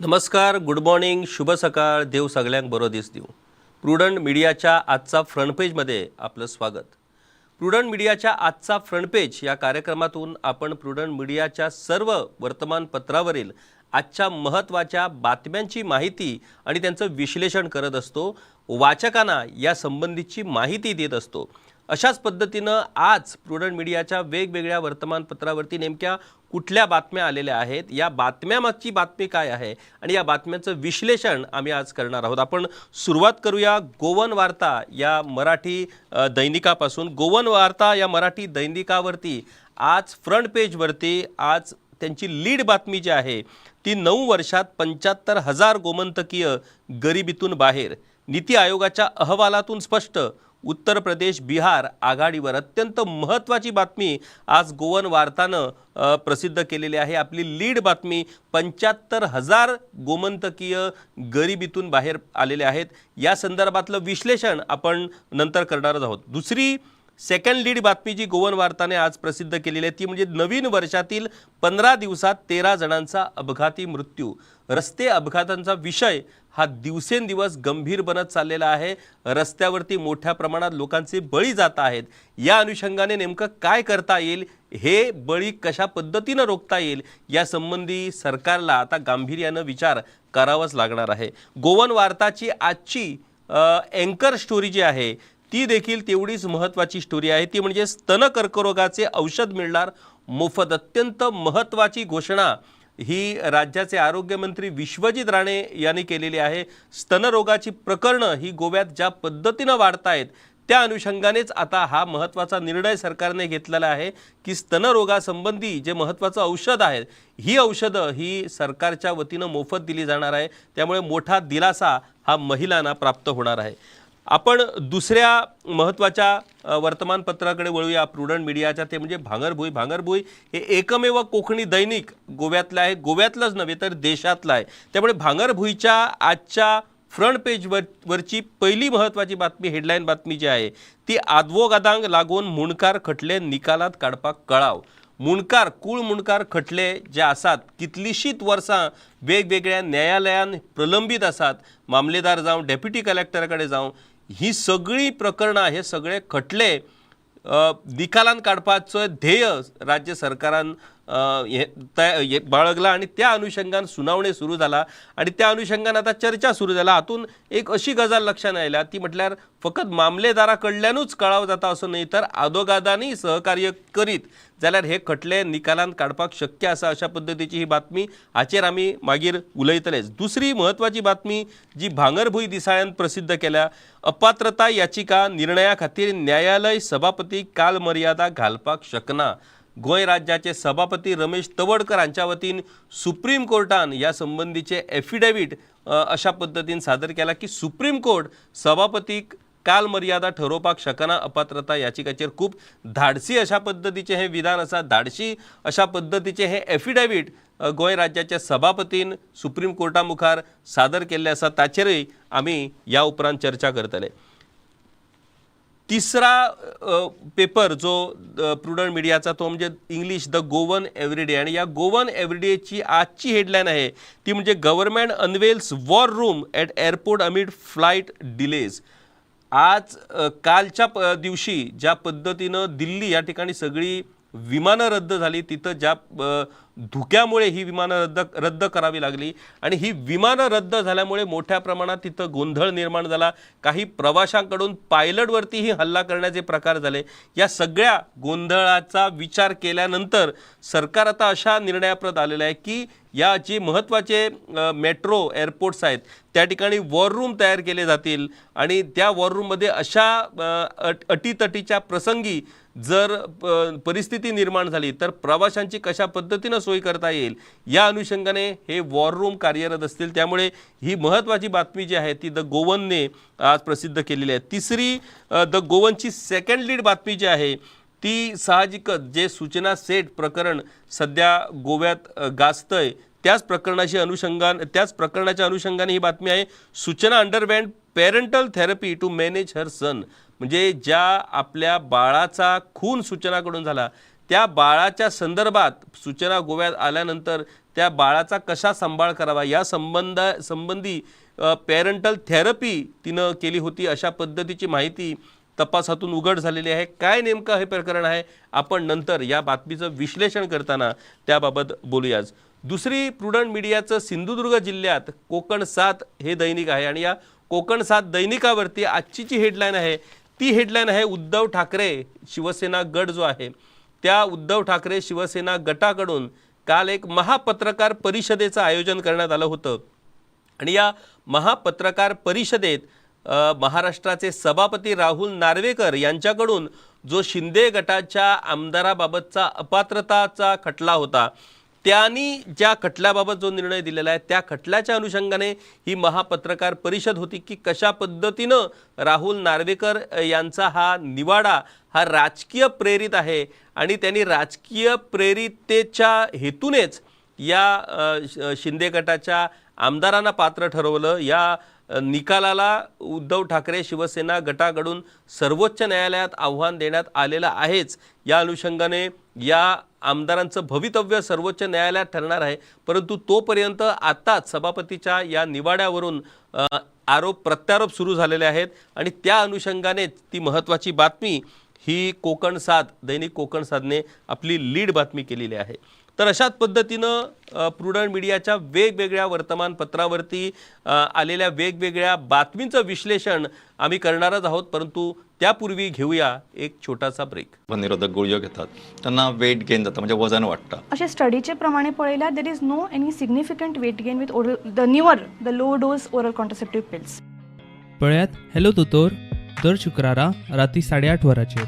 नमस्कार good morning शुभ सकाळ देव सगळ्यांक बरो दीस दिव. प्रुडंट मिडियाच्या आजचा फ्रंट पेजमध्ये आपलं स्वागत. प्रुडंट मीडियाच्या आजचा फ्रंट पेज या कार्यक्रमातून आपण प्रुडंट मीडियाच्या सर्व वर्तमानपत्रावरील आजच्या महत्त्वाच्या बातम्यांची माहिती आणि त्यांचं विश्लेषण करत असतो वाचकांना या संबंधीची माहिती देत असतो. अशाच पद्धतीनं आज प्रुडंट मीडियाच्या वेगवेगळ्या वर्तमानपत्रावरती नेमक्या कुठल्या बातम्या आलेल्या आहेत या बातम्यामागची बातमी काय आहे आणि या बातम्यांचं विश्लेषण आम्ही आज करणार आहोत. आपण सुरुवात करूया गोवन वार्ता या मराठी दैनिकापासून. गोवन वार्ता या मराठी दैनिकावरती आज फ्रंट पेजवरती आज त्यांची लीड बातमी जी आहे ती नऊ वर्षात पंच्याहत्तर हजार गोमंतकीय गरिबीतून बाहेर. नीती आयोगाच्या अहवालातून स्पष्ट. उत्तर प्रदेश बिहार आघाडीवर अत्यंत महत्त्वाची बातमी आज गोवन वार्तानं प्रसिद्ध केलेली आहे. आपली लीड बातमी पंच्याहत्तर हजार गोमंतकीय गरिबीतून बाहेर आलेले आहेत. या संदर्भातलं विश्लेषण आपण नंतर करणारच आहोत. दुसरी सेकंड लीड बातमी जी गोवन वार्ताने आज प्रसिद्ध केलेली आहे ती म्हणजे नवीन वर्षातील पंधरा दिवसात तेरा जणांचा अपघाती मृत्यू. रस्ते अपघातांचा विषय हा दिवसेंदिवस गंभीर बनत चाललेला आहे. रस्त्यावरती मोठ्या प्रमाणात लोकांचे बळी जात आहेत. या अनुषंगाने नेमकं काय करता येईल? हे बळी कशा पद्धतीनं रोखता येईल? यासंबंधी सरकारला आता गांभीर्यानं विचार करावाच लागणार आहे. गोवन वार्ताची आजची अँकर स्टोरी जी आहे ती देखील तेवढीच महत्त्वाची स्टोरी आहे. ती म्हणजे स्तन कर्करोगाचे औषध मिळणार. मोफत अत्यंत महत्त्वाची घोषणा ही राज्याचे आरोग्यमंत्री विश्वजित राणे यांनी केलेली आहे. स्तनरोगाची प्रकरणं ही गोव्यात ज्या पद्धतीनं वाढतायत त्या अनुषंगानेच आता हा महत्त्वाचा निर्णय सरकारने घेतलेला आहे की स्तनरोगासंबंधी जे महत्त्वाचं औषध आहे ही औषधं ही सरकारच्या वतीनं मोफत दिली जाणार आहे. त्यामुळे मोठा दिलासा हा महिलांना प्राप्त होणार आहे. आपण दुसऱ्या महत्त्वाच्या वर्तमानपत्राकडे वळूया. प्रुडंट मीडियाच्या ते म्हणजे भांगरभुई. भांगरभुई हे एकमेव कोकणी दैनिक गोव्यातलं आहे. गोव्यातलंच नव्हे तर देशातलं आहे. त्यामुळे भांगरभुईच्या आजच्या फ्रंट पेजवर वरची पहिली महत्त्वाची बातमी हेडलाईन बातमी जी आहे ती आदवोगादांक लागून मुणकार खटले निकालात काडपाक कळाव. मुणकार कूळ मुणकार खटले जे आसात कितलीशीत वर्सां वेगवेगळ्या न्यायालयान प्रलंबीत आसात मामलेदार जावं डेप्युटी कलेक्टरा कडेन जावं ही सगळी प्रकरणां हे सगळे खटले निकालान काडपाचो ध्येय राज्य सरकारान हे तया- हे बाळगला आणि त्या अनुषंगानं सुनावणी सुरू झाला. आणि त्या अनुषंगानं आता चर्चा सुरू जाला हातून एक अशी गजाल लक्षात आयल्या ती म्हटल्यार फकत मामलेदारा कडल्यानूच कळाव जाता असो न्ही तर आदोगादांनी सहकार्य करीत जाल्यार हे खटले निकालान काडपाक शक्य आसा अशा पद्दतीची ही बातमी हाचेर आमी मागीर उलयतलेच. दुसरी महत्वाची बातमी जी भांगरभूंय दिसाळ्यान प्रसिद्ध केल्या अपात्रता याचिका निर्णया खातीर न्यायालय सभापती काल मर्यादा घालपाक शकना. गोंय राज्याचे सभापती रमेश तवडकर हांच्या वतीन सुप्रीम कोर्टान या संबंधीचे एफिडेव्हिट अशा पद्दतीन सादर केला की सुप्रीम कोर्ट सभापतीक काल मर्यादा ठरोवपाक शकना अपात्रता याचिकेचेर खूप धाडसी अशा पद्दतीचें हे विधान आसा धाडशी अशा पद्दतीचें हे एफिडेव्हिट गोंय राज्याच्या सभापतीन सुप्रीम कोर्टा मुखार सादर केल्ले आसा ताचेरय आमी ह्या उपरांत चर्चा करतले. तिसरा पेपर जो प्रुडंट मीडियाचा तो म्हणजे इंग्लिश द गोवन एव्हरीडे आणि या गोवन एव्हरीडेची आजची हेडलाईन आहे ती म्हणजे government unveils war room at airport amid flight delays आज कालच्या प दिवशी ज्या पद्धतीनं दिल्ली या ठिकाणी सगळी विमानं रद्द झाली तिथं ज्या धुक्यामुळे ही विमानं रद्द रद्द करावी लागली. आणि ही विमानं रद्द झाल्यामुळे मोठ्या प्रमाणात तिथं गोंधळ निर्माण झाला. काही प्रवाशांकडून पायलटवरतीही हल्ला करण्याचे प्रकार झाले. या सगळ्या गोंधळाचा विचार केल्यानंतर सरकार आता अशा निर्णयाप्रत आलेलं आहे की या जे महत्त्वाचे मेट्रो एअरपोर्ट्स आहेत त्या ठिकाणी वॉर रूम तयार केले जातील. आणि त्या वॉर रूममध्ये अशा अट अटीतटीच्या प्रसंगी जर प- परिस्थिती निर्माण झाली तर प्रवाशांची कशा पद्धतीनं सोय करता येईल या अनुषंगाने हे वॉर रूम कार्यरत असतील. त्यामुळे ही महत्त्वाची बातमी जी आहे ती द गोवनने आज प्रसिद्ध केलेली आहे. तिसरी द गोवनची सेकंड लीड बातमी जी आहे ती साहजिकच जे सूचना सेट प्रकरण सध्या गोव्यात अ, गाजतंय त्याच प्रकरणाशी अनुषंगान त्याच प्रकरणाच्या अनुषंगाने ही बातमी आहे. सूचना अंडरबँड parental therapy to manage her son म्हणजे ज्या आपल्या बाळाचा खून सूचनाकडून झाला त्या बाळाच्या संदर्भात सूचना गोव्यात आल्यानंतर त्या बाळाचा कशा सांभाळ करावा या संबंध संबंधी पॅरेंटल थेरपी तिनं केली होती अशा पद्धतीची माहिती तपासातून उघड झालेली आहे. काय नेमकं हे प्रकरण आहे आपण नंतर या बातमीचं विश्लेषण करताना त्याबाबत बोलूयाच दुसरी प्रुडंट मीडियाचं सिंधुदुर्ग जिल्ह्यात कोकण सात हे दैनिक आहे आणि या कोकण सात दैनिकावरती आजची जी हेडलाईन आहे ती हेडलाईन आहे उद्धव ठाकरे शिवसेना गट जो आहे त्या उद्धव ठाकरे शिवसेना गटाकडून काल एक महापत्रकार परिषदेचं आयोजन करण्यात आलं होतं. आणि या महापत्रकार परिषदेत महाराष्ट्राचे सभापती राहुल नार्वेकर यांच्याकडून जो शिंदे गटाच्या आमदाराबाबतचा अपात्रताचा खटला होता त्यांनी ज्या खटल्याबाबत जो निर्णय दिलेला आहे त्या खटल्याच्या अनुषंगाने ही महापत्रकार परिषद होती की कशा पद्धतीनं राहुल नार्वेकर यांचा हा निवाडा हा राजकीय प्रेरित आहे आणि त्यांनी राजकीय प्रेरितेच्या हेतूनेच या शिंदे गटाच्या आमदारांना पात्र ठरवलं. या निकालाला उद्धव ठाकरे शिवसेना गटाकडून सर्वोच्च न्यायालयात आव्हान देण्यात आलेलं आहेच. या अनुषंगाने या आमदारांचं भवितव्य सर्वोच्च न्यायालयात ठरणार आहे. परंतु तोपर्यंत आत्ताच सभापतीच्या या निवाड्यावरून आरोप प्रत्यारोप सुरू झालेले आहेत आणि त्या अनुषंगानेच ती महत्त्वाची बातमी ही कोकण साध दैनिक कोकण साधने आपली लीड बातमी केलेली आहे. तर अशाच पद्धतीनं प्रुडंट मीडियाच्या वेगवेगळ्या वर्तमानपत्रावरती आलेल्या वेगवेगळ्या बातमींचं विश्लेषण आम्ही करणारच आहोत. परंतु त्यापूर्वी घेऊया एक छोटासा ब्रेक निरोधक गुळयो घेतात. त्यांना वेट गेन जाता म्हणजे वजन वाडटा अशें स्टडीचे प्रमाणे पळयल्यार there is no any significant weight gain with oral the newer the low dose oral contraceptive pills पळयात हॅलो दोतोर दर शुक्रारा राती साडेआठ वरांचेर.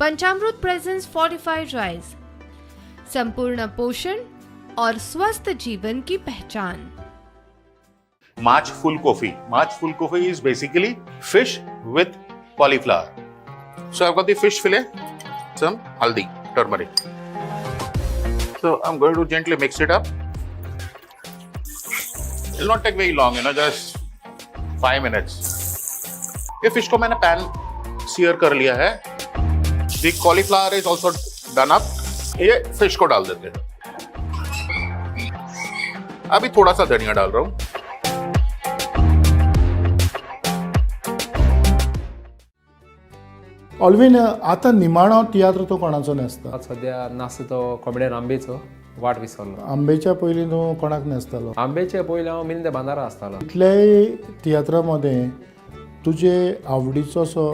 पंचामृत प्रेजेंस फोर्टिफाइड राइस संपूर्ण पोषण और स्वस्थ जीवन की पहचान. Maach phulkopi. Maach phulkopi is basically fish with cauliflower so I got the fish fillet some haldi turmeric so I am going to gently mix it up will not take very long you know just five minutes ये fish को मैंने pan sear कर लिया है। The cauliflower is also done up ये fish को डाल देते हैं। अभी थोड़ा सा धनिया डाल रहा हूँ। ऑल्विन आतां निमाणो तियात्र तो कोणाचो न्हेसता आतां सद्या नाचता तो कॉमेडियन आंबेचो वाट विसरलो. आंबेच्या पयलीं तूं कोणाक न्हेसतालो आंबेचे पयलीं हांव मिलिंद बांदारा आसतालो इतल्याय तियात्रा मदें तुजे आवडीचो असो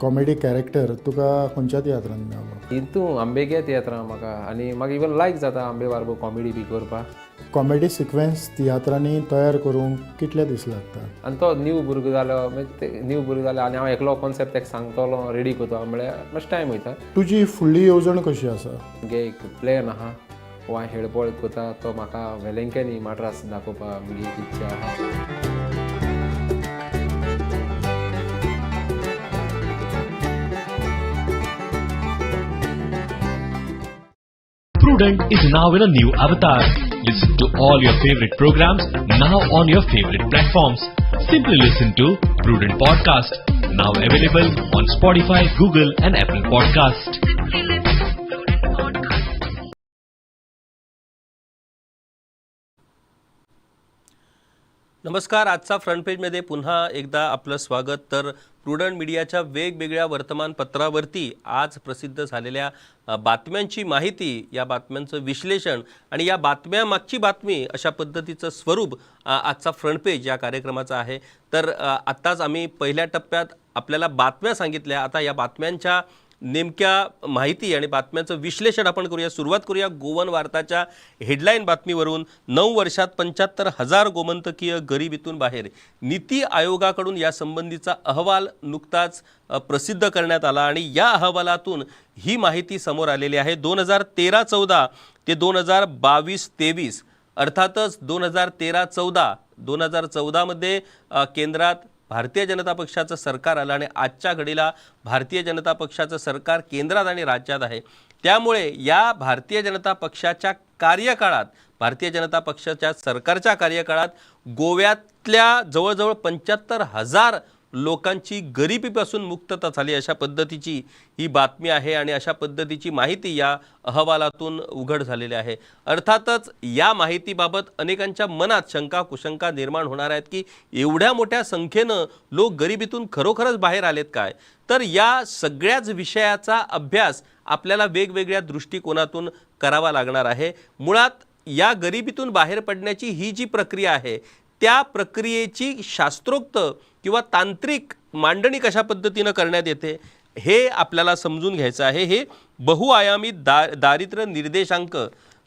कॉमेडी कॅरेक्टर तुका खंयच्या तियात्रान मेळ्ळो हितू आंबेगे तियात्रां म्हाका. आनी म्हाका इवन लायक जाता आंबे बारबो कॉमेडी बी करपाक कॉमेडी सिक्वेन्स तियात्रांनी तयार करूंक कितले दीस लागतात? आनी तो न्यू भुरगो जालो मागीर ते न्यू भुरगो जालो आनी हांव एकलो कॉन्सेप्ट ताका सांगतलो रेडी करता. म्हळ्यार मातशें टायम वयता तुजी फुडली येवजण कशी आसा? मुगे एक प्लॅन आहा. हो हांव हेडबॉल करता तो म्हाका वेलेंकेनी माड्रास दाखोवपाक मुगे एक इच्छा आहा. Prudent is now in a new avatar. Listen to all your favorite programs now on your favorite platforms. Simply listen to Prudent Podcast, now available on Spotify, Google, and Apple Podcast. नमस्कार आजचा front पेजमध्ये पुन्हा एकदा आपलं स्वागत तर prudent मीडियाच्या वेगवेगळ्या वर्तमानपत्रावरती आज प्रसिद्ध झालेल्या बातम्यांची माहिती या बातम्यांचं विश्लेषण आणि या बातम्यामागची बातमी अशा पद्धतीचं स्वरूप आजचा फ्रंट पेज या कार्यक्रमाचा आहे. तर आत्ताच आम्ही पहिल्या टप्प्यात आपल्याला बातम्या सांगितल्या. आता या बातम्यांच्या नेमक्या माहिती आणि बातम्यांचं विश्लेषण आपण करूया. सुरुवात करूया गोवन वार्ताच्या हेडलाईन बातमीवरून. नऊ वर्षात पंच्याहत्तर हजार गोमंतकीय गरिबीतून बाहेर. नीती आयोगाकडून या संबंधीचा अहवाल नुकताच प्रसिद्ध करण्यात आला आणि या अहवालातून ही माहिती समोर आलेली आहे. दोन हजार तेरा चौदा ते दोन हजार बावीस तेवीस अर्थातच दोन हजार तेरा चौदा दोन हजार चौदामध्ये केंद्रात भारतीय जनता पक्षाचं सरकार आलं आणि आजच्या घडीला भारतीय जनता पक्षाचं सरकार केंद्रात आणि राज्यात आहे. त्यामुळे या भारतीय जनता पक्षाच्या कार्यकाळात भारतीय जनता पक्षाच्या सरकारच्या कार्यकाळात गोव्यातल्या जवळजवळ पंच्याहत्तर हजार लोकांची गरिबीपासून मुक्तता झाली अशा पद्धतीची ही बातमी आहे आणि अशा पद्धतीची माहिती या अहवालातून उघड झालेली आहे. अर्थातच या माहितीबाबत अनेकांच्या मनात शंका कुशंका निर्माण होणार आहेत की एवढ्या मोठ्या संख्येनं लोक गरिबीतून खरोखरच बाहेर आलेत काय? तर या सगळ्याच विषयाचा अभ्यास आपल्याला वेगवेगळ्या दृष्टिकोनातून करावा लागणार आहे. मुळात या गरिबीतून बाहेर पडण्याची ही जी प्रक्रिया आहे त्या प्रक्रियेची शास्त्रोक्त किंवा तांत्रिक मांडणी कशा पद्धतीनं करण्यात येते हे आपल्याला समजून घ्यायचं आहे. हे बहुआयामी दा दारिद्र्य निर्देशांक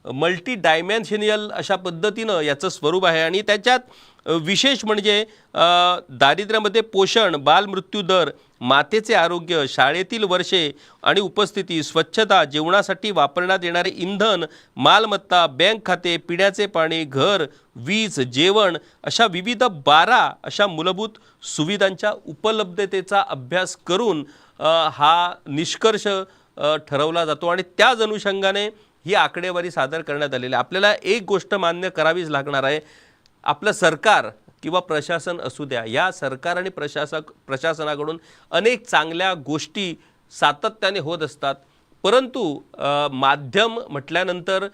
मल्टी डायमेन्शनियल अशा पद्धतीनं याचं स्वरूप आहे. आणि त्याच्यात विशेष म्हणजे दारिद्र्यामध्ये पोषण बालमृत्यू दर मातेचे आरोग्य शाळेतील वर्षे आणि उपस्थिती स्वच्छता जेवणासाठी वापरण्यात येणारे इंधन मालमत्ता बँक खाते पिण्याचे पाणी घर वीज जेवण अशा विविध बारा अशा मूलभूत सुविधांच्या उपलब्धतेचा अभ्यास करून हा निष्कर्ष ठरवला जातो. आणि त्याच अनुषंगाने ही आकडेवारी सादर करण्यात आलेली आहे. आपल्याला एक गोष्ट मान्य करावीच लागणार आहे. आपलं सरकार किंवा प्रशासन असू द्या या सरकार आणि प्रशासक प्रशासनाकडून अनेक चांगल्या गोष्टी सातत्याने होत असतात. परंतु माध्यम म्हटल्यानंतर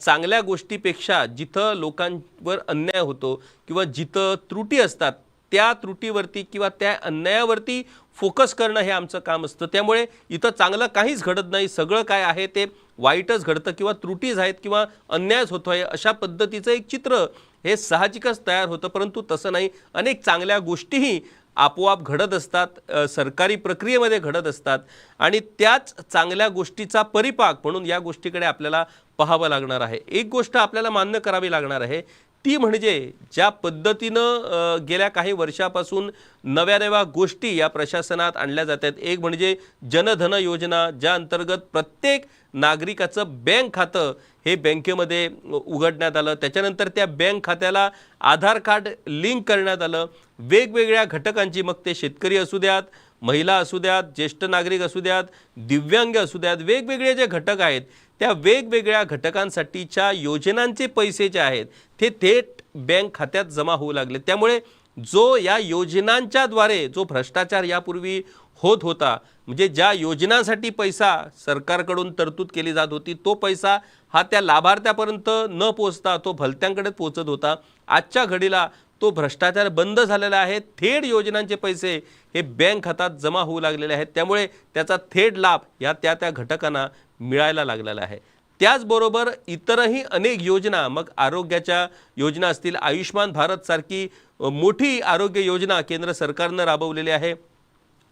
चांगल्या गोष्टीपेक्षा जिथं लोकांवर अन्याय होतो किंवा जिथं त्रुटी असतात त्या त्रुटीवरती किंवा त्या अन्यायावरती फोकस करणं हे आमचं काम असतं. त्यामुळे इथं चांगलं काहीच घडत नाही. सगळं काय आहे ते वाईटच घडतं किंवा त्रुटीज आहेत किंवा अन्यायच होतो आहे अशा पद्धतीचं एक चित्र हे साहजिकच तयार होतं परंतु तसं नाही. अनेक चांगल्या गोष्टीही आपोआप घडत असतात सरकारी प्रक्रियेमध्ये घडत असतात आणि त्याच चांगल्या गोष्टीचा परिपाक म्हणून या गोष्टीकडे आपल्याला पाहावं लागणार आहे. एक गोष्ट आपल्याला मान्य करावी लागणार आहे ती म्हणजे ज्या पद्धतीनं गेल्या काही वर्षापासून नव्या नव्या गोष्टी या प्रशासनात आणल्या जातात एक म्हणजे जनधन योजना ज्या अंतर्गत प्रत्येक नागरिकाचं बँक खातं हे बँकेमध्ये उघडण्यात आलं. त्याच्यानंतर त्या बँक खात्याला आधार कार्ड लिंक करण्यात आलं. वेगवेगळ्या घटकांची मग ते शेतकरी असू द्यात महिला असू द्यात ज्येष्ठ नागरिक असू द्यात दिव्यांग असू द्यात वेगवेगळे जे घटक आहेत त्या वेगवेगळ्या घटकांसाठीच्या योजनांचे पैसे जे आहेत ते थेट बँक खात्यात जमा होऊ लागले. त्यामुळे जो या योजनांच्याद्वारे जो भ्रष्टाचार यापूर्वी होत होता म्हणजे ज्या योजनांसाठी पैसा सरकारकडून तरतूद केली जात होती तो पैसा हा त्या लाभार्थ्यापर्यंत न पोचता तो भलत्यांकडे पोचत होता. आजच्या घडीला तो भ्रष्टाचार बंद झालेला आहे थेट योजनांचे पैसे हे बँक खात्यात जमा होऊ लागलेले आहेत. त्यामुळे त्याचा थेट लाभ ह्या त्या त्या घटकांना मिळायला लागलेला आहे. त्याचबरोबर इतरही अनेक योजना मग आरोग्याच्या योजना असतील आयुष्मान भारतसारखी मोठी आरोग्य योजना केंद्र सरकारनं राबवलेली आहे.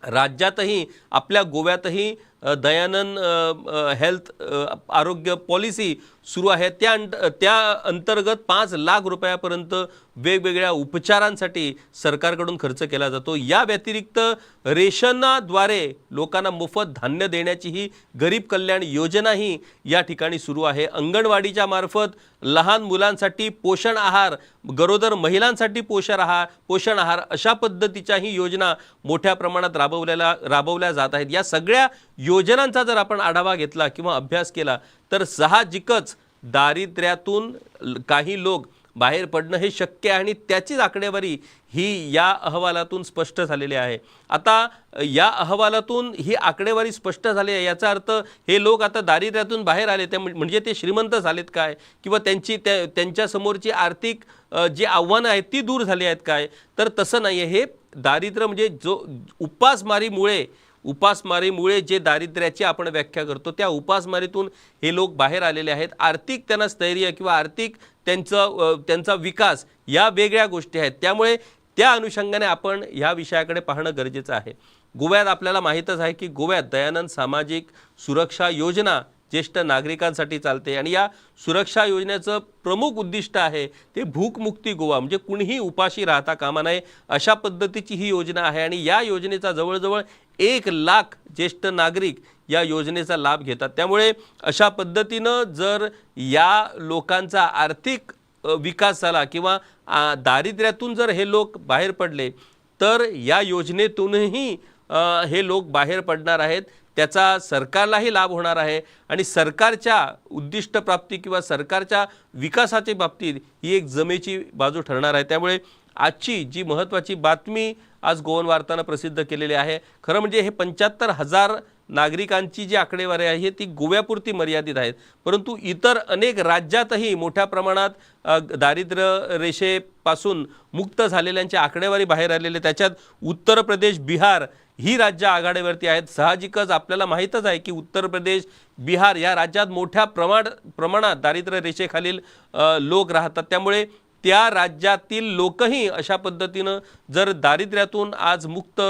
राज्यातही आपल्या गोव्यातही दयानंद हेल्थ आरोग्य पॉलिसी सुरू आहे. त्या अंत त्या अंतर्गत पाच लाख रुपयापर्यंत वेगवेगळ्या उपचारांसाठी सरकारकडून खर्च केला जातो. या व्यतिरिक्त रेशनाद्वारे लोकांना मोफत धान्य देण्याची ही गरीब कल्याण योजनाही या ठिकाणी सुरू आहे. अंगणवाडीच्या मार्फत लहान मुलांसाठी पोषण आहार गरोदर महिलांसाठी पोषण आहार पोषण आहार अशा पद्धतीच्याही योजना मोठ्या प्रमाणात राबवलेल्या राबवल्या जात आहेत. या सगळ्या योजनांचा जर आपण आढावा घेतला किंवा अभ्यास केला तर साहजिकच दारिद्र्यातून काही लोक बाहेर पडणं हे शक्य आहे आणि त्याचीच आकडेवारी ही या अहवालातून स्पष्ट झालेली आहे. आता या अहवालातून ही आकडेवारी स्पष्ट झाली आहे याचा अर्थ हे लोक आता दारिद्र्यातून बाहेर आले त्या म्हणजे ते श्रीमंत झालेत काय? किंवा त्यांची त्या त्यांच्यासमोरची आर्थिक जी आव्हानं आहेत ती दूर झाली आहेत काय? तर तसं नाही आहे हे दारिद्र्य म्हणजे जो उपासमारीमुळे उपासमारीमुळे जे दारिद्र्याची आपण व्याख्या करतो त्या उपासमारीतून हे लोक बाहेर आलेले आहेत. आर्थिक त्यांना स्थैर्य किंवा आर्थिक त्यांचं त्यांचा विकास या वेगळ्या गोष्टी आहेत. त्यामुळे त्या अनुषंगाने आपण ह्या विषयाकडे पाहणं गरजेचं आहे. गोव्यात आपल्याला माहीतच आहे की गोव्यात दयानंद सामाजिक सुरक्षा योजना ज्येष्ठ नागरिकांसाठी चालते. आणि या सुरक्षा योजनेचं प्रमुख उद्दिष्ट आहे ते भूकमुक्ती गोवा म्हणजे कुणीही उपाशी राहता कामा नये अशा पद्धतीची ही योजना आहे. आणि या योजनेचा जवळजवळ एक लाख ज्येष्ठ नागरिक या योजनेचा लाभ घेतात. त्यामुळे अशा पद्धतीनं जर या लोकांचा आर्थिक विकास झाला किंवा दारिद्र्यातून जर हे लोक बाहेर पडले तर या योजनेतूनही हे लोक बाहेर पडणार आहेत. त्याचा सरकारलाही लाभ होणार आहे. आणि सरकारच्या उद्दिष्टप्राप्ती किंवा सरकारच्या विकासाच्या बाबतीत ही एक जमेची बाजू ठरणार आहे. त्यामुळे आजची जी महत्त्वाची बातमी आज गोवन वार्तानं प्रसिद्ध केलेली आहे खरं म्हणजे हे पंच्याहत्तर हजार नागरिकांची जी आकडेवारी आहे ती गोव्यापुरती मर्यादित आहेत. परंतु इतर अनेक राज्यातही मोठ्या प्रमाणात दारिद्र्य रेषेपासून मुक्त झालेल्यांची आकडेवारी बाहेर आलेली त्याच्यात उत्तर प्रदेश बिहार ही राज्य आघाडीवरती आहेत. साहजिकच आपल्याला माहीतच आहे की उत्तर प्रदेश बिहार या राज्यात मोठ्या प्रमाण प्रमाणात दारिद्र्य रेषेखालील लोक राहतात. त्यामुळे त्या राज्यातील लोकही अशा पद्धतीनं जर दारिद्र्यातून आज मुक्त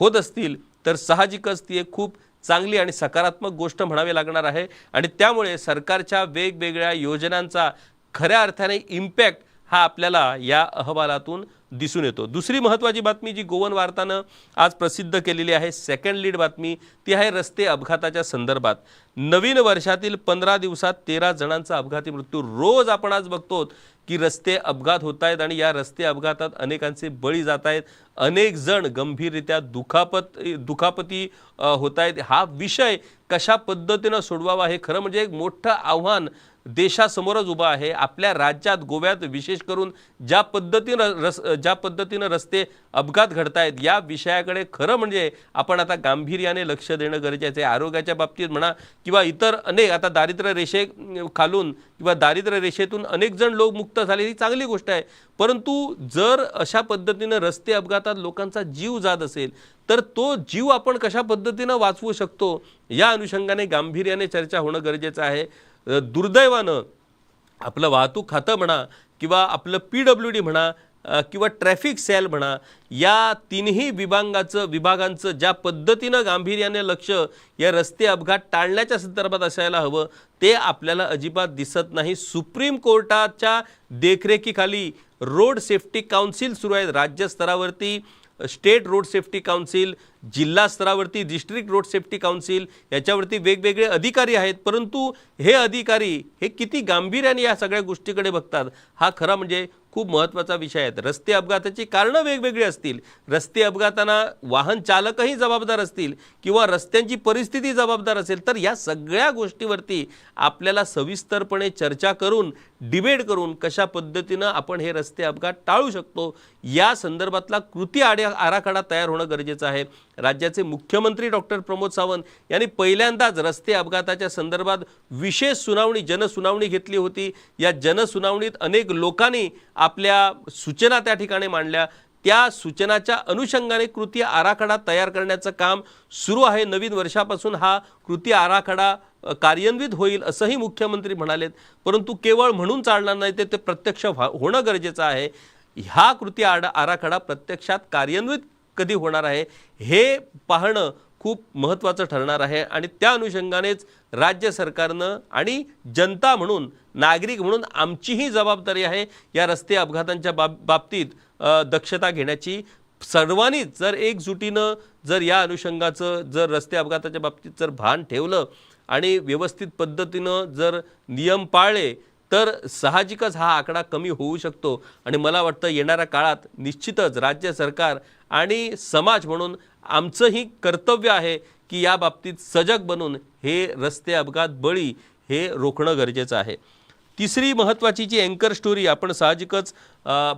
होत असतील तर साहजिकच ती एक खूप चांगली आणि सकारात्मक गोष्ट म्हणावी लागणार आहे. आणि त्यामुळे सरकारच्या वेगवेगळ्या योजनांचा खऱ्या अर्थाने इम्पॅक्ट हा आपल्याला या अहवालातून दिसून येतो. दुसरी महत्त्वाची बातमी जी गोवन वार्तानं आज प्रसिद्ध केलेली आहे सेकंड लीड बातमी ती आहे रस्ते अपघाताच्या संदर्भात. नवीन वर्षातील पंधरा दिवसात तेरा जणांचा अपघाती मृत्यू. रोज आपण आज बघतो की रस्ते अपघात होत आहेत आणि या रस्ते अपघातात अनेकांचे बळी जात आहेत अनेक जण गंभीररित्या दुखापत दुखापती होत आहेत हा विषय कशा पद्धतीनं सोडवावा हे खरं म्हणजे एक मोठं आव्हान देशासमोरच उभा आहे. आपल्या राज्यात गोव्यात विशेष करून ज्या पद्धतीनं रस ज्या पद्धतीनं रस्ते अपघात घडत आहेत या विषयाकडे खरं म्हणजे आपण आता गांभीर्याने लक्ष देणं गरजेचं आहे. आरोग्याच्या बाबतीत म्हणा किंवा इतर अनेक आता दारिद्र्य रेषे खालून किंवा दारिद्र्य रेषेतून अनेक जण लोक मुक्त झाले ही चांगली गोष्ट आहे. परंतु जर अशा पद्धतीनं रस्ते अपघातात लोकांचा जीव जात असेल तर तो जीव आपण कशा पद्धतीनं वाचवू शकतो? या अनुषंगाने गांभीर्याने चर्चा होणं गरजेचं आहे. दुर्दैवानं आपलं वाहतूक खातं म्हणा किंवा आपलं पी डब्ल्यू डी म्हणा किंवा ट्रॅफिक सेल म्हणा या तिन्ही विभागाचं विभागांचं ज्या पद्धतीनं गांभीर्याने लक्ष या रस्ते अपघात टाळण्याच्या संदर्भात असायला हवं ते आपल्याला अजिबात दिसत नाही. सुप्रीम कोर्टाच्या देखरेखीखाली रोड सेफ्टी काउन्सिल सुरू आहेत. राज्यस्तरावरती स्टेट रोड सेफ्टी काउन्सिल जिल्हा स्तरावरती डिस्ट्रिक्ट रोड सेफ्टी काउन्सिल याच्यावरती वेगवेगळे अधिकारी आहेत. परंतु हे अधिकारी हे किती गांभीर्याने या सगळ्या गोष्टीकडे बघतात हा खरा म्हणजे खूप महत्त्वाचा विषय आहे. रस्ते अपघाताची कारणं वेगवेगळी असतील. रस्ते अपघातांना वाहन चालकही जबाबदार असतील किंवा रस्त्यांची परिस्थिती जबाबदार असेल तर या सगळ्या गोष्टीवरती आपल्याला सविस्तरपणे चर्चा करून डिबेट करून कशा पद्धतीनं आपण हे रस्ते अपघात टाळू शकतो या संदर्भातला कृती आड्या आराखडा तयार होणं गरजेचं आहे. राज्याचे मुख्यमंत्री डॉक्टर प्रमोद सावंत यांनी पहिल्यांदाच रस्ते अपघाताच्या संदर्भात विशेष सुनावणी जनसुनावणी घेतली होती. या जनसुनावणीत अनेक लोकांनी आपल्या सूचना त्या ठिकाणी मांडल्या. त्या सूचनाच्या अनुषंगाने कृती आराखडा तयार करण्याचं काम सुरू आहे. नवीन वर्षापासून हा कृती आराखडा कार्यान्वित होईल असंही मुख्यमंत्री म्हणालेत. परंतु केवळ म्हणून चालणार नाही ते ते प्रत्यक्ष व्हा- होणं गरजेचं आहे. ह्या कृती आडा आराखडा प्रत्यक्षात कार्यान्वित कधी होणार आहे हे पाहणं खूप महत्त्वाचं ठरणार आहे. आणि त्या अनुषंगानेच राज्य सरकारनं आणि जनता म्हणून नागरिक म्हणून आमचीही जबाबदारी आहे या रस्ते अपघातांच्या बाब बाबतीत दक्षता घेण्याची. सर्वांनीच जर एकजुटीनं जर या अनुषंगाचं जर रस्ते अपघाताच्या बाबतीत जर भान ठेवलं आणि व्यवस्थित पद्धतीनं जर नियम पाळले तर साहजिकच हा आकडा कमी होऊ शकतो. आणि मला वाटतं येणाऱ्या काळात निश्चितच राज्य सरकार आणि समाज म्हणून आमचंही कर्तव्य आहे की या बाबतीत सजग बनून हे रस्ते अपघात बळी हे रोखणं गरजेचं आहे. तिसरी महत्त्वाची जी अँकर स्टोरी आपण साहजिकच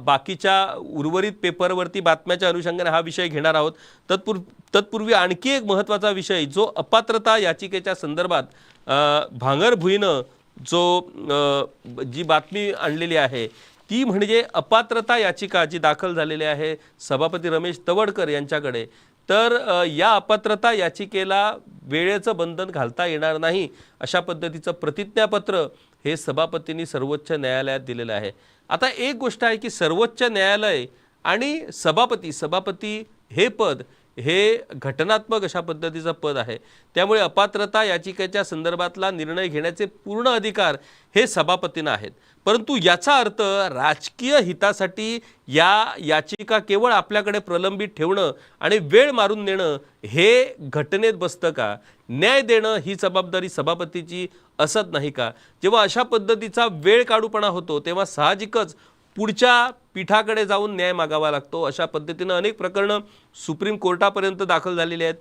बाकीच्या उर्वरित पेपरवरती बातम्याच्या अनुषंगाने हा विषय घेणार आहोत. तत्पूर् तत्पूर्वी आणखी एक महत्त्वाचा विषय जो अपात्रता याचिकेच्या संदर्भात भांगर भांगरभुईनं जो जी बातमी आणलेली आहे ती म्हणजे अपात्रता याचिका जी दाखल झालेली आहे सभापती रमेश तवडकर यांच्याकडे. तर या अपात्रता याचिकेला वेळेचं बंधन घालता येणार नाही अशा पद्धतीचं प्रतिज्ञापत्र हे सभापतींनी सर्वोच्च न्यायालयात दिलेलं आहे. आता एक गोष्ट आहे की सर्वोच्च न्यायालय आणि सभापती सभापती हे पद हे घटनात्मक अशा पद्धतीचं पद आहे. त्यामुळे अपात्रता याचिकेच्या संदर्भातला निर्णय घेण्याचे पूर्ण अधिकार हे सभापतींना आहेत. परंतु याचा अर्थ राजकीय हितासाठी या याचिका केवळ आपल्याकडे प्रलंबित ठेवणं आणि वेळ मारून नेणं हे घटनेत बसतं का? न्याय देणं ही जबाबदारी सभापतीची असत नाही का? जेव्हा अशा पद्धतीचा वेळ काढूपणा होतो तेव्हा साहजिकच पुढच्या पीठाकडे जाऊन न्याय मागावा लागतो. अशा पद्धतीनं अनेक प्रकरणं सुप्रीम कोर्टापर्यंत दाखल झालेली आहेत.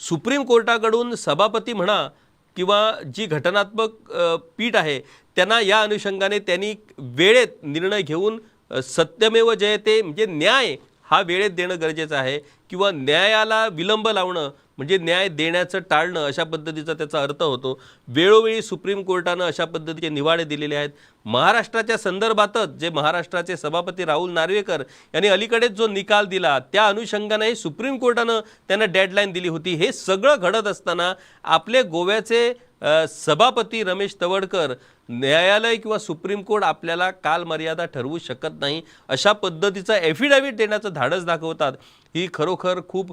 सुप्रीम कोर्टाकडून सभापती म्हणा किंवा जी घटनात्मक पीठ आहे त्यांना या अनुषंगाने त्यांनी वेळेत निर्णय घेऊन सत्यमेव जयते म्हणजे न्याय हा वेळेत देणं गरजेचं आहे. किंवा न्यायाला विलंब लावणं म्हणजे न्याय देण्याचं टाळणं अशा पद्धतीचा त्याचा अर्थ होतो. वेळोवेळी सुप्रीम कोर्टानं अशा पद्धतीचे निवाडे दिलेले आहेत. महाराष्ट्राच्या संदर्भातच जे महाराष्ट्राचे सभापती राहुल नार्वेकर यांनी अलीकडेच जो निकाल दिला त्या अनुषंगाने सुप्रीम कोर्टानं त्यांना डेडलाईन दिली होती. हे सगळं घडत असताना आपले गोव्याचे सभापती रमेश तवडकर न्यायालय किंवा सुप्रीम कोर्ट आपल्याला कालमर्यादा ठरवू शकत नाही. अशा पद्धतीचा एफिडेव्हिट देण्याचं धाडस दाखवतात. ही खरोखर खूप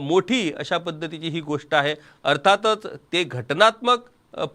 मोठी अशा पद्धतीची ही गोष्ट आहे. अर्थातच ते घटनात्मक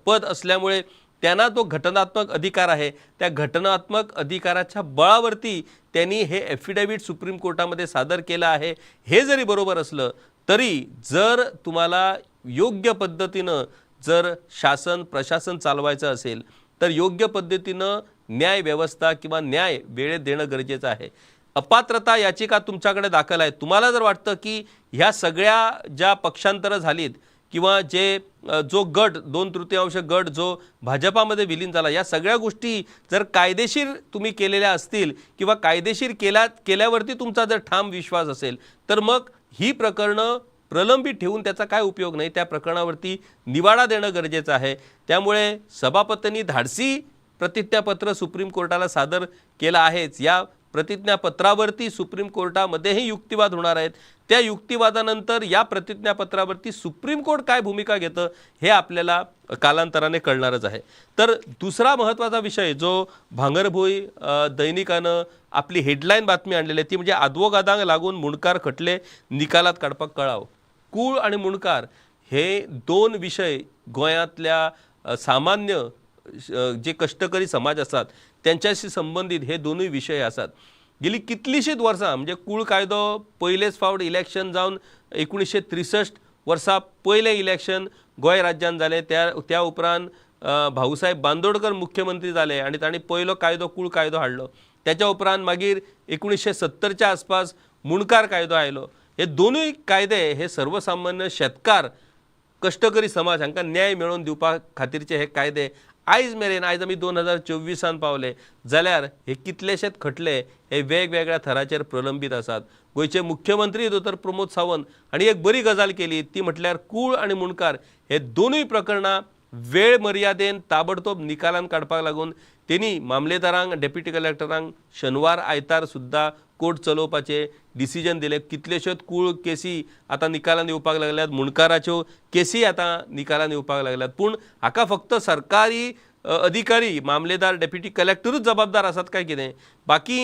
पद असल्यामुळे त्यांना तो घटनात्मक अधिकार आहे. त्या घटनात्मक अधिकाराच्या बळावरती त्यांनी हे एफिडेव्हिट सुप्रीम कोर्टामध्ये सादर केलं आहे. हे जरी बरोबर असलं तरी जर तुम्हाला योग्य पद्धतीनं जर शासन प्रशासन चालवायचं असेल तर योग्य पद्धतीनं न्याय व्यवस्था किंवा न्याय वेळेत देणं गरजेचं आहे. अपात्रता याचिका तुमच्याकडे दाखल आहे. तुम्हाला जर वाटतं की ह्या सगळ्या ज्या पक्षांतरं झालीत किंवा जे जो गट दोन तृतीयांश गट जो भाजपामध्ये विलीन झाला या सगळ्या गोष्टी जर कायदेशीर तुम्ही केलेल्या असतील किंवा कायदेशीर केल्या केल्यावरती तुमचा जर ठाम विश्वास असेल तर मग ही प्रकरणं प्रलंबित ठेवून त्याचा काय उपयोग नाही त्या प्रकरणावरती निवाडा देणं गरजेचं आहे. त्यामुळे सभापतींनी धाडसी प्रतिज्ञापत्र सुप्रीम कोर्टाला सादर केलं आहेच. या प्रतिज्ञापत्रावरती सुप्रीम कोर्टामध्येही युक्तिवाद होणार आहेत. त्या युक्तिवादानंतर या प्रतिज्ञापत्रावरती सुप्रीम कोर्ट काय भूमिका घेतं हे आपल्याला कालांतराने कळणारच आहे. तर दुसरा महत्त्वाचा विषय जो भांगरभोई दैनिकानं आपली हेडलाईन बातमी आणलेली आहे ती म्हणजे आदवोगादांग लागून मुणकार खटले निकालात काढपाक कळावं. कूळ आणि मुणकार हे दोन विषय गोंयांतल्या सामान्य जे कष्टकरी समाज असतात त्यांच्याशी संबंधित हे दोनूय विषय असतात. गेली कितलीशीच वर्सां म्हणजे कूळ कायदो पयलेच फावट इलेक्शन जावन एकुणीशे त्रिसश्ट वर्सा पयलें इलेक्शन गोंय राज्यांत जालें त्या त्या उपरांत भाऊसाहेब बांदोडकर मुख्यमंत्री जाले आनी तांणी पयलो कायदो कूळ कायदो हाडलो. त्याच्या उपरांत मागीर एकुणीशे सत्तरच्या आसपास मुणकार कायदो आयलो. हे दोनूय कायदे हे सर्वसामान्य शेतकार कष्टकरी समाज हांकां न्याय मेळोवन दिवपा खातीरचे हे कायदे आयज मेरेन आयज आमी दोन हजार चोवीसान पावले. जाल्यार हे कितलेशेच खटले हे वेगवेगळ्या थराचेर प्रलंबीत आसात. गोंयचे मुख्यमंत्री दोतोर प्रमोद सावंत हांणी एक बरी गजाल केली ती म्हटल्यार कूळ आनी मुणकार. हे दोनूय प्रकरणां वेळ मर्यादेन ताबडतोब निकालान काडपाक लागून तेणी मामलेदारांक डेप्युटी कलेक्टरांक शेनवार आयतार सुद्दां कोर्ट चलोवपाचे डिसिजन दिले. कितल्योश्योच कूळ केसी आतां निकालान येवपाक लागल्यात? मुणकाराच्यो केसी आतां निकालान येवपाक लागल्यात? पूण हाका फक्त सरकारी अधिकारी मामलेदार डेप्युटी कलेक्टरूच जबाबदार आसात काय कितें? बाकी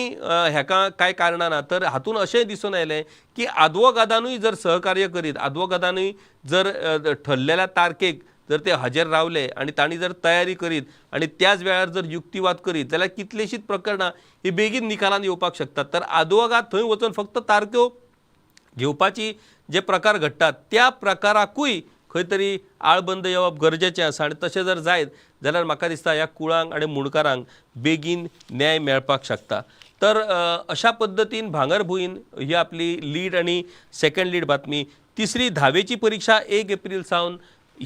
हेका कांय कारणां ना तर हातूंत अशें दिसून आयलें की आदवोगादानूय जर सहकार्य करीत आदवोगादानूय जर ठरलेल्या तारखेक जर ते हजर रावले आणि तांणी जर तयारी करीत आणि त्याच वेळार जर युक्तिवाद करीत जाल्यार कितलींशींच प्रकरणां ही बेगीन निकालान येवपाक शकतात? तर आदवोगाद थंय वचून फक्त तारक्यो घेवपाची जे प्रकार घडटात त्या प्रकाराकूय खंय तरी आळबंद येवप गरजेचें आसा. आनी तशें जर जायत जाल्यार म्हाका दिसता ह्या कुळांक आनी मुणकारांक बेगीन न्याय मेळपाक शकता. तर अशा पद्दतीन भांगरभुईन ही आपली लीड आनी सेकंड लीड बातमी. तिसरी धावेची परीक्षा एक एप्रील सावन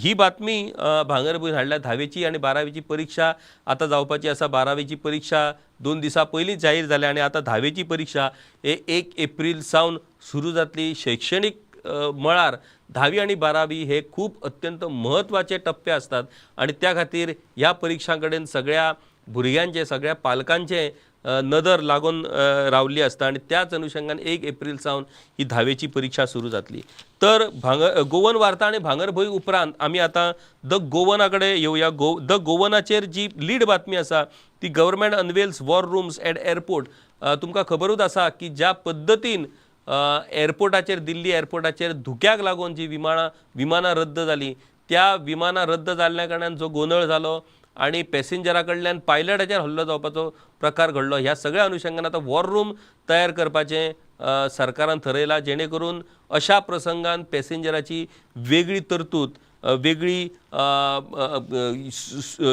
ही बातमी भांगरभूंय हाडल्या धावेची आनी बारावेची परीक्षा आतां जावपाची आसा बारावेची परीक्षा दोन दिसां पयलींच जाहीर जाल्या आनी आतां धावेची परीक्षा हे एक एप्रील सावन सुरू जातली. शैक्षणीक मळार धावी आणि बारावी हे खूप अत्यंत महत्त्वाचे टप्पे असतात आणि त्या खातीर ह्या परीक्षां कडेन सगळ्या भुरग्यांचे सगळ्या पालकांचे नदर लागून रावली रावल्ली आसता आणि त्याच अनुषंगाने एक एप्रिल सावन ही धावेची परीक्षा सुरू जातली. तर भांगर गोवन वार्ता आणि भांगरभोई उपरांत आमी आतां द गोवना कडेन येवया गो द गोवनाचेर जी लीड बातमी आसा ती government unveils war rooms at airport. तुमकां खबरूच आसा की ज्या पद्दतीन एअरपोर्टाचेर दिल्ली एअरपोर्टाचेर धुक्याक लागून जी विमानां विमानां रद्द जालीं त्या विमानां रद्द जाल्ल्या कारणान जो गोंधळ जालो आणि पॅसेंजरा कडल्यान पायलटाचेर हल्लो जावपाचो प्रकार घडलो. ह्या सगळ्या अनुशंगान आतां वॉर रूम तयार करपाचें सरकारान थरयलां जेणे करून अशा प्रसंगान पॅसेंजराची वेगळी तरतूद वेगळी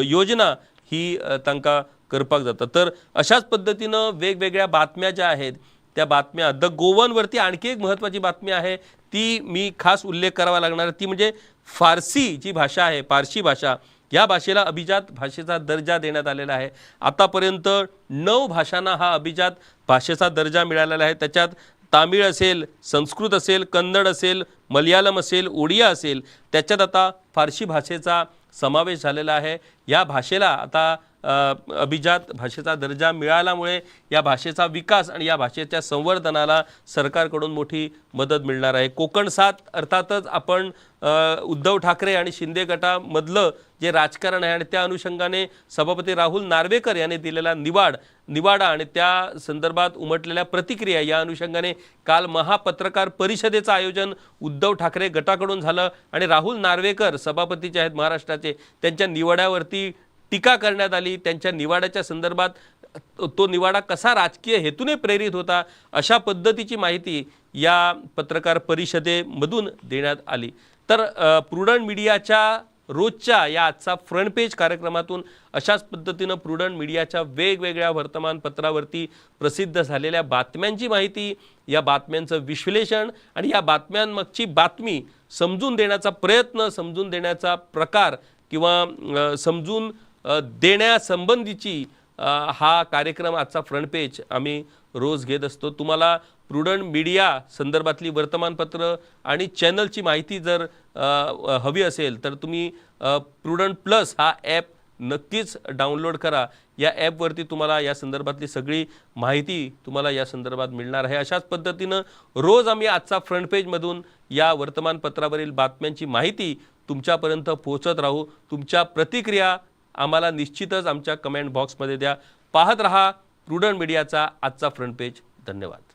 योजना ही तांकां करपाक जाता. तर अशाच पद्धतीनं वेगवेगळ्या बातम्या ज्या आहेत त्या बातम्या द गोवनवरती आणखी एक महत्त्वाची बातमी आहे ती मी खास उल्लेख करावा लागणार. ती म्हणजे फारसी जी भाषा आहे पारशी भाषा. या भाषेला अभिजात भाषेचा दर्जा देण्यात आलेला आहे. आतापर्यंत नऊ भाषांना हा अभिजात भाषेचा दर्जा मिळालेला आहे. त्याच्यात तामिळ असेल संस्कृत असेल कन्नड असेल मल्याळम असेल ओडिया असेल त्याच्यात आता फारशी भाषेचा समावेश झालेला आहे. या भाषेला आता अभिजात भाषेचा दर्जा मिळाल्यामुळे या भाषेचा विकास आणि या भाषेच्या संवर्धनाला सरकारकडून मोठी मदत मिळणार आहे. कोकण सात अर्थातच आपण उद्धव ठाकरे आणि शिंदे गटामधलं जे राजकारण आहे आणि त्या अनुषंगाने सभापती राहुल नार्वेकर यांनी दिलेला निवाड निवाडा आणि त्या संदर्भात उमटलेल्या प्रतिक्रिया या अनुषंगाने काल महापत्रकार परिषदेचं आयोजन उद्धव ठाकरे गटाकडून झालं आणि राहुल नार्वेकर सभापती जे आहेत महाराष्ट्राचे त्यांच्या निवाड्यावरती टीका करण्यात आली. त्यांच्या निवाड्याच्या संदर्भात तो निवाडा कसा राजकीय हेतूने प्रेरित होता अशा पद्धतीची माहिती या पत्रकार परिषदेमधून देण्यात आली. तर प्रुडंट मीडियाच्या रोजच्या या आजचा फ्रंट पेज कार्यक्रमातून अशाच पद्धतीनं प्रुडंट मीडियाच्या वेगवेगळ्या वर्तमानपत्रावरती प्रसिद्ध झालेल्या बातम्यांची माहिती या बातम्यांचं विश्लेषण आणि या बातम्यांमागची बातमी समजून देण्याचा प्रयत्न समजून देण्याचा प्रकार किंवा समजून देण्यासंबंधीची हा कार्यक्रम आजचा फ्रंट पेज आम्ही रोज घेत असतो. तुम्हाला प्रुडंट मीडिया संदर्भातली वर्तमानपत्र आणि चॅनलची माहिती जर हवी असेल तर तुम्ही प्रुडंट प्लस हा ॲप नक्कीच डाउनलोड करा. या ॲपवरती तुम्हाला या संदर्भातली सगळी माहिती तुम्हाला या संदर्भात मिळणार आहे. अशाच पद्धतीनं रोज आम्ही आजचा फ्रंट पेजमधून या वर्तमानपत्रावरील बातम्यांची माहिती तुमच्यापर्यंत पोहोचत राहू. तुमच्या प्रतिक्रिया आम्हाला निश्चितच आमच्या कमेंट बॉक्समध्ये द्या. पाहत रहा प्रुडंट मीडियाचा आजचा फ्रंट पेज धन्यवाद.